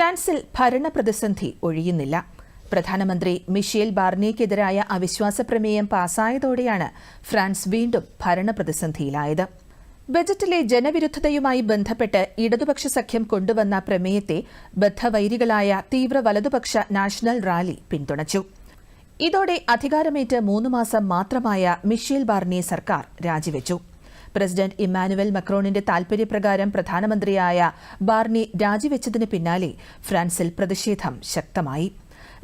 ഫ്രാൻസിൽ ഭരണ പ്രതിസന്ധി ഒഴിയുന്നില്ല. പ്രധാനമന്ത്രി മിഷേൽ ബാർണിയക്കെതിരായ അവിശ്വാസ പ്രമേയം പാസായതോടെയാണ് ഫ്രാൻസ് വീണ്ടും ഭരണ പ്രതിസന്ധിയിലായത് ബജറ്റിലെ ജനവിരുദ്ധതയുമായി ബന്ധപ്പെട്ട് ഇടതുപക്ഷ സഖ്യം കൊണ്ടുവന്ന പ്രമേയത്തെ ബദ്ധവൈരികളായ തീവ്ര വലതുപക്ഷ നാഷണൽ റാലി പിന്തുണച്ചു. ഇതോടെ അധികാരമേറ്റ് മൂന്ന് മാസം മാത്രമായ മിഷേൽ ബാർണിയെ സർക്കാർ രാജിവെച്ചു. പ്രസിഡന്റ് ഇമ്മാനുവൽ മക്രോണിന്റെ താൽപര്യപ്രകാരം പ്രധാനമന്ത്രിയായ ബാർണി രാജിവെച്ചതിന് പിന്നാലെ ഫ്രാൻസിൽ പ്രതിഷേധം ശക്തമായി.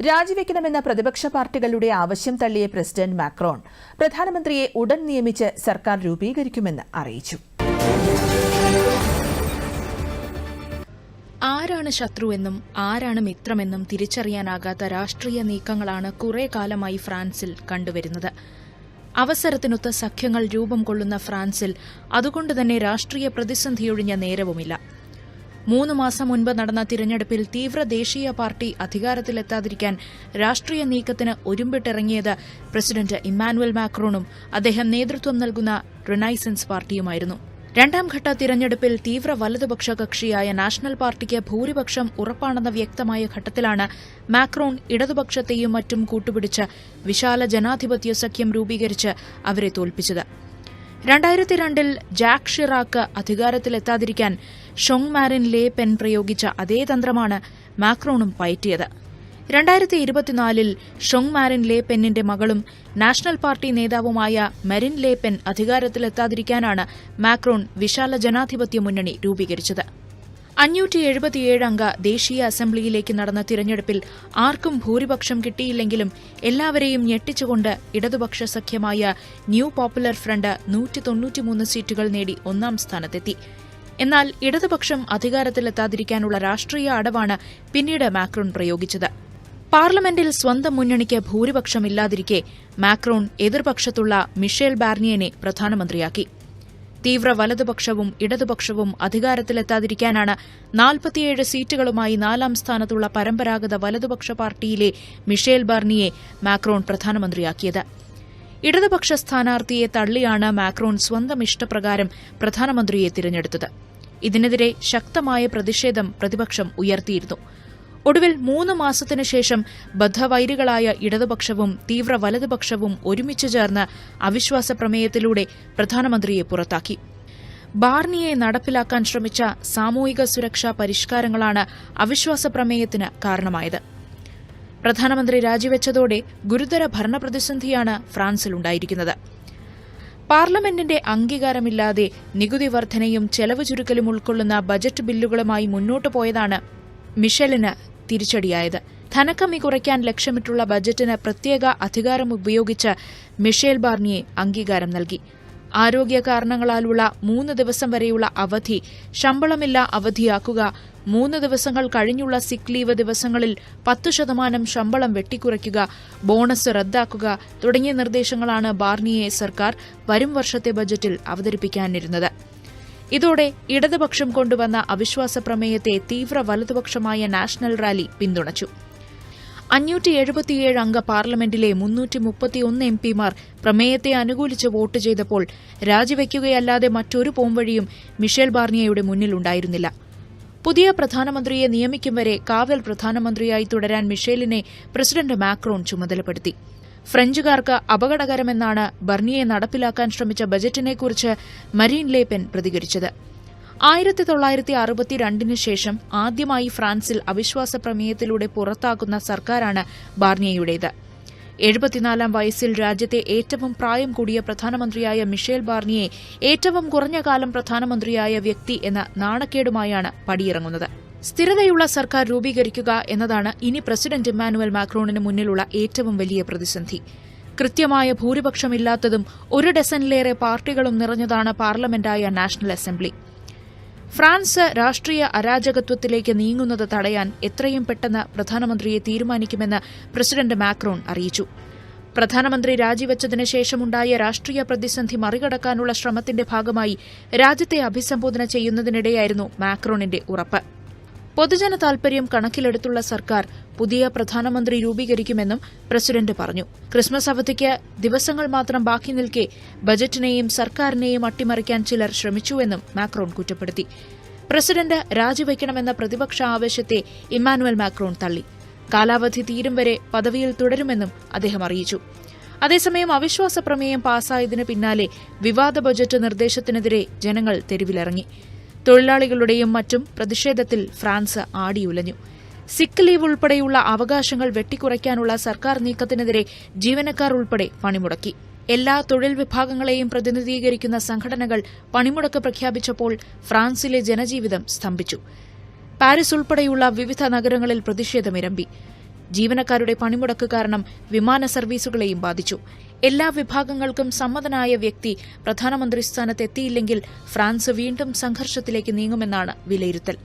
രാജിവെക്കണമെന്ന പ്രതിപക്ഷ പാർട്ടികളുടെ ആവശ്യം തള്ളിയ പ്രസിഡന്റ് മാക്രോൺ പ്രധാനമന്ത്രിയെ ഉടൻ നിയമിച്ച് സർക്കാർ രൂപീകരിക്കുമെന്ന് അറിയിച്ചു. ആരാണ് ശത്രുവെന്നും ആരാണ് മിത്രമെന്നും തിരിച്ചറിയാനാകാത്ത രാഷ്ട്രീയ നീക്കങ്ങളാണ് കുറെ കാലമായി ഫ്രാൻസിൽ കണ്ടുവരുന്നത്. അവസരത്തിനൊത്ത സഖ്യങ്ങൾ രൂപം കൊള്ളുന്ന ഫ്രാൻസിൽ അതുകൊണ്ടുതന്നെ രാഷ്ട്രീയ പ്രതിസന്ധിയൊഴിഞ്ഞ നേരവുമില്ല. മൂന്ന് മാസം മുൻപ് നടന്ന തിരഞ്ഞെടുപ്പിൽ തീവ്ര ദേശീയ പാർട്ടി അധികാരത്തിലെത്താതിരിക്കാൻ രാഷ്ട്രീയ നീക്കത്തിന് ഒരുമ്പിട്ടിറങ്ങിയത് പ്രസിഡന്റ് ഇമ്മാനുവൽ മാക്രോണും അദ്ദേഹം നേതൃത്വം നൽകുന്ന റിനൈസൻസ് പാർട്ടിയുമായിരുന്നു. രണ്ടാം ഘട്ട തിരഞ്ഞെടുപ്പിൽ തീവ്ര വലതുപക്ഷ കക്ഷിയായ നാഷണൽ പാർട്ടിക്ക് ഭൂരിപക്ഷം ഉറപ്പാണെന്ന വ്യക്തമായ ഘട്ടത്തിലാണ് മാക്രോൺ ഇടതുപക്ഷത്തെയും മറ്റും കൂട്ടുപിടിച്ച് വിശാല ജനാധിപത്യ സഖ്യം രൂപീകരിച്ച് അവരെ തോൽപ്പിച്ചത്. രണ്ടായിരത്തി രണ്ടിൽ ജാക്ക് ഷിറാക്ക് അധികാരത്തിലെത്താതിരിക്കാൻ ഷൊങ് മാരിൻ ലേ പെൻ പ്രയോഗിച്ച അതേ തന്ത്രമാണ് മാക്രോണും പയറ്റിയത്. രണ്ടായിരത്തി ഇരുപത്തിനാലിൽ ഷൊങ് മാരിൻ ലേ പെന്നിന്റെ മകളും നാഷണൽ പാർട്ടി നേതാവുമായ മെരിൻ ലേ പെൻ അധികാരത്തിലെത്താതിരിക്കാനാണ് മാക്രോൺ വിശാല ജനാധിപത്യ മുന്നണി രൂപീകരിച്ചത്. അഞ്ഞൂറ്റി എഴുപത്തിയേഴ് അംഗ ദേശീയ അസംബ്ലിയിലേക്ക് നടന്ന തിരഞ്ഞെടുപ്പിൽ ആർക്കും ഭൂരിപക്ഷം കിട്ടിയില്ലെങ്കിലും എല്ലാവരെയും ഞെട്ടിച്ചുകൊണ്ട് ഇടതുപക്ഷ സഖ്യമായ ന്യൂ പോപ്പുലർ ഫ്രണ്ട് നൂറ്റി തൊണ്ണൂറ്റിമൂന്ന് സീറ്റുകൾ നേടി ഒന്നാം സ്ഥാനത്തെത്തി. എന്നാൽ ഇടതുപക്ഷം അധികാരത്തിലെത്താതിരിക്കാനുള്ള രാഷ്ട്രീയ അടവാണ് പിന്നീട് മാക്രോൺ പ്രയോഗിച്ചത്. പാർലമെന്റിൽ സ്വന്തം മുന്നണിക്ക് ഭൂരിപക്ഷമില്ലാതിരിക്കെ മാക്രോൺ എതിർപക്ഷത്തുള്ള മിഷേൽ ബാർണിയനെ പ്രധാനമന്ത്രിയാക്കി. തീവ്ര വലതുപക്ഷവും ഇടതുപക്ഷവും അധികാരത്തിലെത്താതിരിക്കാനാണ് നാൽപ്പത്തിയേഴ് സീറ്റുകളുമായി നാലാം സ്ഥാനത്തുള്ള പരമ്പരാഗത വലതുപക്ഷ പാർട്ടിയിലെ മിഷേൽ ബാർണിയെ മാക്രോൺ പ്രധാനമന്ത്രിയാക്കിയത്. ഇടതുപക്ഷ സ്ഥാനാർത്ഥിയെ തള്ളിയാണ് മാക്രോൺ സ്വന്തം ഇഷ്ടപ്രകാരം പ്രധാനമന്ത്രിയെ തിരഞ്ഞെടുത്തത്. ഇതിനെതിരെ ശക്തമായ പ്രതിഷേധം പ്രതിപക്ഷം ഉയർത്തിയിരുന്നു. ഒടുവിൽ മൂന്ന് മാസത്തിനു ശേഷം ബദ്ധവൈരികളായ ഇടതുപക്ഷവും തീവ്ര വലതുപക്ഷവും ഒരുമിച്ച് ചേർന്ന് അവിശ്വാസ പ്രമേയത്തിലൂടെ പ്രധാനമന്ത്രിയെ പുറത്താക്കി. ബാർണിയെ നടപ്പിലാക്കാൻ ശ്രമിച്ച സാമൂഹിക സുരക്ഷാ പരിഷ്കാരങ്ങളാണ് അവിശ്വാസ പ്രമേയത്തിന് കാരണമായത്. പ്രധാനമന്ത്രി രാജിവെച്ചതോടെ ഗുരുതര ഭരണപ്രതിസന്ധിയാണ് ഫ്രാൻസിലുണ്ടായിരിക്കുന്നത്. പാർലമെന്റിന്റെ അംഗീകാരമില്ലാതെ നികുതി വർധനയും ചെലവ് ചുരുക്കലും ഉൾക്കൊള്ളുന്ന ബജറ്റ് ബില്ലുകളുമായി മുന്നോട്ടു പോയതാണ് മിഷലിന് തിരിച്ചടിയായത്. ധനക്കമ്മി കുറയ്ക്കാൻ ലക്ഷ്യമിട്ടുള്ള ബജറ്റിന് പ്രത്യേക അധികാരം ഉപയോഗിച്ച് മിഷേൽ ബാർണിയെ അംഗീകാരം നൽകി. ആരോഗ്യ കാരണങ്ങളാലുള്ള മൂന്ന് ദിവസം വരെയുള്ള അവധി ശമ്പളമില്ല അവധിയാക്കുക മൂന്ന് ദിവസങ്ങൾ കഴിഞ്ഞുള്ള സിക്ക് ലീവ് ദിവസങ്ങളിൽ പത്തു ശതമാനം ശമ്പളം വെട്ടിക്കുറയ്ക്കുക ബോണസ് റദ്ദാക്കുക തുടങ്ങിയ നിർദ്ദേശങ്ങളാണ് ബാർണിയെ സർക്കാർ വരും വർഷത്തെ ബജറ്റിൽ അവതരിപ്പിക്കാനിരുന്നത്. ഇതോടെ ഇടതുപക്ഷം കൊണ്ടുവന്ന അവിശ്വാസ പ്രമേയത്തെ തീവ്ര വലതുപക്ഷമായ നാഷണൽ റാലി പിന്തുണച്ചു. അഞ്ഞൂറ്റി എഴുപത്തിയേഴ് അംഗ പാർലമെന്റിലെ മുന്നൂറ്റി മുപ്പത്തിയൊന്ന് എം പിമാർ പ്രമേയത്തെ അനുകൂലിച്ച് വോട്ട് ചെയ്തപ്പോൾ രാജിവെക്കുകയല്ലാതെ മറ്റൊരു പോംവഴിയും മിഷേൽ ബാർണിയയുടെ മുന്നിലുണ്ടായിരുന്നില്ല പുതിയ പ്രധാനമന്ത്രിയെ നിയമിക്കും വരെ കാവൽ പ്രധാനമന്ത്രിയായി തുടരാൻ മിഷേലിനെ പ്രസിഡന്റ് മാക്രോൺ ചുമതലപ്പെടുത്തി. ഫ്രഞ്ചുകാർക്ക് അപകടകരമെന്നാണ് ബർണിയെ നടപ്പിലാക്കാൻ ശ്രമിച്ച ബജറ്റിനെക്കുറിച്ച് മരീൻ ലേപ്പൻ പ്രതികരിച്ചത്. ആയിരത്തി തൊള്ളായിരത്തി അറുപത്തിരണ്ടിന് ശേഷം ആദ്യമായി ഫ്രാൻസിൽ അവിശ്വാസ പ്രമേയത്തിലൂടെ പുറത്താക്കുന്ന സർക്കാരാണ് ബാർണിയയുടേത്. എഴുപത്തിനാലാം വയസ്സിൽ രാജ്യത്തെ ഏറ്റവും പ്രായം കൂടിയ പ്രധാനമന്ത്രിയായ മിഷേൽ ബാർണിയെ ഏറ്റവും കുറഞ്ഞ കാലം പ്രധാനമന്ത്രിയായ വ്യക്തി എന്ന നാണക്കേടുമായാണ് പടിയിറങ്ങുന്നത്. സ്ഥിരതയുള്ള സർക്കാർ രൂപീകരിക്കുക എന്നതാണ് ഇനി പ്രസിഡന്റ് ഇമ്മാനുവൽ മാക്രോണിന് മുന്നിലുള്ള ഏറ്റവും വലിയ പ്രതിസന്ധി. കൃത്യമായ ഭൂരിപക്ഷമില്ലാത്തതും ഒരു ഡസനിലേറെ പാർട്ടികളും നിറഞ്ഞതാണ് പാർലമെന്റായ നാഷണൽ അസംബ്ലി. ഫ്രാൻസ് രാഷ്ട്രീയ അരാജകത്വത്തിലേക്ക് നീങ്ങുന്നത് തടയാൻ എത്രയും പെട്ടെന്ന് പ്രധാനമന്ത്രിയെ തീരുമാനിക്കുമെന്ന് പ്രസിഡന്റ് മാക്രോൺ അറിയിച്ചു. പ്രധാനമന്ത്രി രാജിവെച്ചതിന് ശേഷമുണ്ടായ രാഷ്ട്രീയ പ്രതിസന്ധി മറികടക്കാനുള്ള ശ്രമത്തിന്റെ ഭാഗമായി രാജ്യത്തെ അഭിസംബോധന ചെയ്യുന്നതിനിടെയായിരുന്നു മാക്രോണിന്റെ ഉറപ്പ്. പൊതുജന താൽപര്യം കണക്കിലെടുത്തുള്ള സർക്കാർ പുതിയ പ്രധാനമന്ത്രി രൂപീകരിക്കുമെന്നും പ്രസിഡന്റ് പറഞ്ഞു. ക്രിസ്മസ് അവധിക്ക് ദിവസങ്ങൾ മാത്രം ബാക്കി നിൽക്കെ ബജറ്റിനെയും സർക്കാരിനെയും അട്ടിമറിക്കാൻ ചിലർ ശ്രമിച്ചുവെന്നും മാക്രോൺ കുറ്റപ്പെടുത്തി. പ്രസിഡന്റ് രാജിവയ്ക്കണമെന്ന പ്രതിപക്ഷ ആവശ്യത്തെ ഇമ്മാനുവൽ മാക്രോൺ തള്ളി. കാലാവധി തീരും വരെ പദവിയിൽ തുടരുമെന്നും അദ്ദേഹം അറിയിച്ചു. അതേസമയം അവിശ്വാസ പ്രമേയം പാസായതിനു പിന്നാലെ വിവാദ ബജറ്റ് നിർദ്ദേശത്തിനെതിരെ ജനങ്ങൾ തെരുവിലിറങ്ങി. തൊഴിലാളികളുടെയും മറ്റും പ്രതിഷേധത്തിൽ ഫ്രാൻസ് ആടിയുലഞ്ഞു. സിക്ക് ലീവ് ഉൾപ്പെടെയുള്ള അവകാശങ്ങൾ വെട്ടിക്കുറയ്ക്കാനുള്ള സർക്കാർ നീക്കത്തിനെതിരെ ജീവനക്കാർ ഉൾപ്പെടെ പണിമുടക്കി. എല്ലാ തൊഴിൽ വിഭാഗങ്ങളെയും പ്രതിനിധീകരിക്കുന്ന സംഘടനകൾ പണിമുടക്ക് പ്രഖ്യാപിച്ചപ്പോൾ ഫ്രാൻസിലെ ജനജീവിതം സ്തംഭിച്ചു. പാരീസ് ഉൾപ്പെടെയുള്ള വിവിധ നഗരങ്ങളിൽ പ്രതിഷേധമിരമ്പി ജീവനക്കാരുടെ പണിമുടക്ക് കാരണം വിമാന സർവീസുകളെയും ബാധിച്ചു. എല്ലാ വിഭാഗങ്ങൾക്കും സമ്മതനായ വ്യക്തി പ്രധാനമന്ത്രി സ്ഥാനത്തെത്തിയില്ലെങ്കിൽ ഫ്രാൻസ് വീണ്ടും സംഘർഷത്തിലേക്ക് നീങ്ങുമെന്നാണ് വിലയിരുത്തൽ.